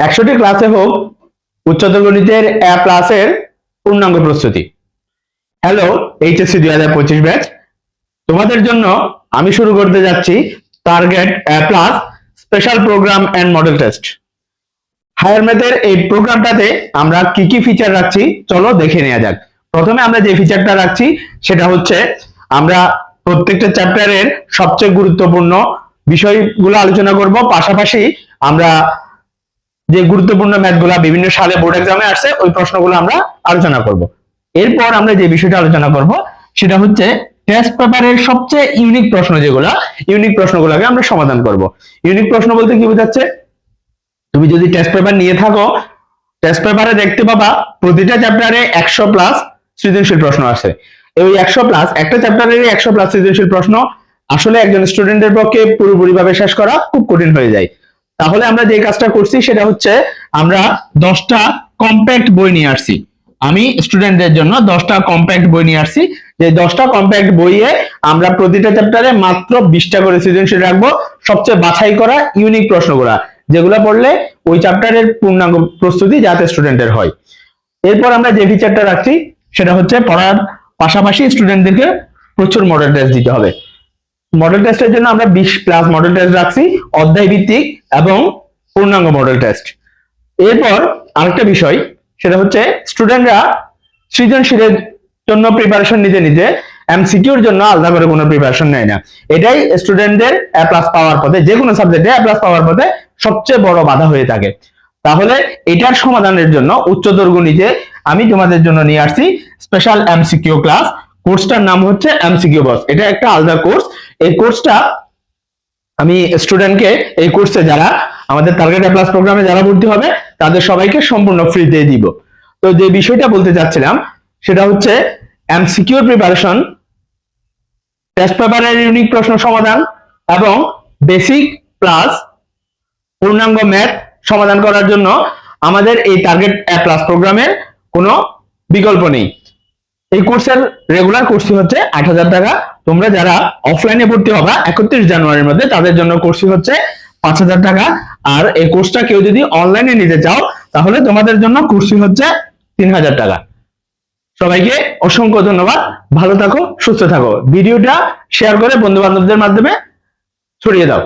একশোটি ক্লাসে হোক উচ্চতর গণিতের এ প্লাসের পূর্ণাঙ্গ প্রস্তুতি। হ্যালো এইচএসসি দুই হাজার পঁচিশ ব্যাচ তোমাদের জন্য আমি শুরু করতে যাচ্ছি target A plus special programme and model test higher ম্যাথের এই প্রোগ্রামটাতে আমরা কি কি ফিচার রাখছি, চলো দেখে নেওয়া যাক। প্রথমে আমরা যে ফিচারটা রাখছি, সেটা হচ্ছে আমরা প্রত্যেকটা চ্যাপ্টারের সবচেয়ে গুরুত্বপূর্ণ বিষয়গুলো আলোচনা করব। পাশাপাশি আমরা যে গুরুত্বপূর্ণ ম্যাথগুলা বিভিন্ন সালে বোর্ড এক্সামে আসছে, ওই প্রশ্নগুলো আমরা আলোচনা করব। এরপর আমরা যে বিষয়টা আলোচনা করব, সেটা হচ্ছে টেস্ট পেপারের সবচেয়ে ইউনিক প্রশ্ন যেগুলো ইউনিক প্রশ্নগুলোকে আমরা সমাধান করব। ইউনিক প্রশ্ন বলতে কি বোঝাচ্ছে? তুমি যদি টেস্ট পেপার নিয়ে থাকো টেস্ট পেপারে দেখতে পাবা প্রতিটা চ্যাপ্টারে একশো প্লাস সৃজনশীল প্রশ্ন আছে এই একশো প্লাস একটা চ্যাপ্টারের একশো প্লাস সৃজনশীল প্রশ্ন আসলে একজন স্টুডেন্টের পক্ষে পুরোপুরি ভাবে শেষ করা খুব কঠিন হয়ে যায়। তাহলে আমরা যে কাজটা করছি সেটা হচ্ছে আমরা দশটা কম্প্যাক্ট বই নিয়ে আসছি। আমি স্টুডেন্টদের জন্য দশটা কম্প্যাক্ট বই নিয়ে আসছি। যে দশটা কম্প্যাক্ট বইয়ে আমরা প্রতিটা চ্যাপ্টারে মাত্র বিশটা করে সৃজনশীল রাখব। সবচেয়ে বাছাই করা ইউনিক প্রশ্নগুলা, যেগুলো পড়লে ওই চ্যাপ্টারের পূর্ণাঙ্গ প্রস্তুতি যাতে স্টুডেন্টের হয়। এরপর আমরা যে ফিচারটা রাখছি, সেটা হচ্ছে পড়ার পাশাপাশি স্টুডেন্টদেরকে প্রচুর মডেল টেস্ট দিতে হবে। মডেল টেস্টের জন্য আমরা বিশ প্লাস মডেল টেস্ট রাখছি, অধ্যায় ভিত্তিক এবং পূর্ণাঙ্গ মডেল টেস্ট এরপর আরেকটা বিষয়, সেটা হচ্ছে স্টুডেন্টরা সৃজনশীলের জন্য প্রিপারেশন নিতে নিতে এমসিকিউর জন্য আলাদা করে কোনো প্রিপারেশন নেয় না। এটাই স্টুডেন্টদের এ প্লাস পাওয়ার পথে, যে কোনো সাবজেক্টে এ প্লাস পাওয়ার পথে সবচেয়ে বড় বাধা হয়ে থাকে। তাহলে এটার সমাধানের জন্য উচ্চতর গণিতে আমি তোমাদের জন্য নিয়ে আসছি স্পেশাল এমসিকিউ ক্লাস কোর্সটার নাম হচ্ছে এমসিকিউ বস এটা একটা আলাদা কোর্স এই কোর্সটা আমি স্টুডেন্টকে এই কোর্সে যারা আমাদের টার্গেট প্লাস প্রোগ্রামে যারা ভর্তি হবে, তাদের সবাইকে সম্পূর্ণ ফ্রিতে দিব। তো যে বিষয়টা বলতে চাচ্ছিলাম, সেটা হচ্ছে এমসিকিউর প্রিপারেশন টেস্ট পেপারের ইউনিক প্রশ্ন সমাধান এবং বেসিক প্লাস পূর্ণাঙ্গ ম্যাথ সমাধান করার জন্য আমাদের এই টার্গেট প্লাস প্রোগ্রামের কোনো বিকল্প নেই। এই কোর্সের রেগুলার কোর্সটি হচ্ছে আট হাজার টাকা। তোমরা যারা অফলাইনে ভর্তি হবা, একত্রিশ জানুয়ারির মধ্যে তাদের জন্য কোর্সটি হচ্ছে পাঁচ হাজার টাকা। আর এই কোর্সটা কেউ যদি অনলাইনে নিতে চাও, তাহলে তোমাদের জন্য কোর্সটি হচ্ছে তিন হাজার টাকা। সবাইকে অসংখ্য ধন্যবাদ। ভালো থাকো, সুস্থ থাকো। ভিডিওটা শেয়ার করে বন্ধু বান্ধবদের মাধ্যমে ছড়িয়ে দাও।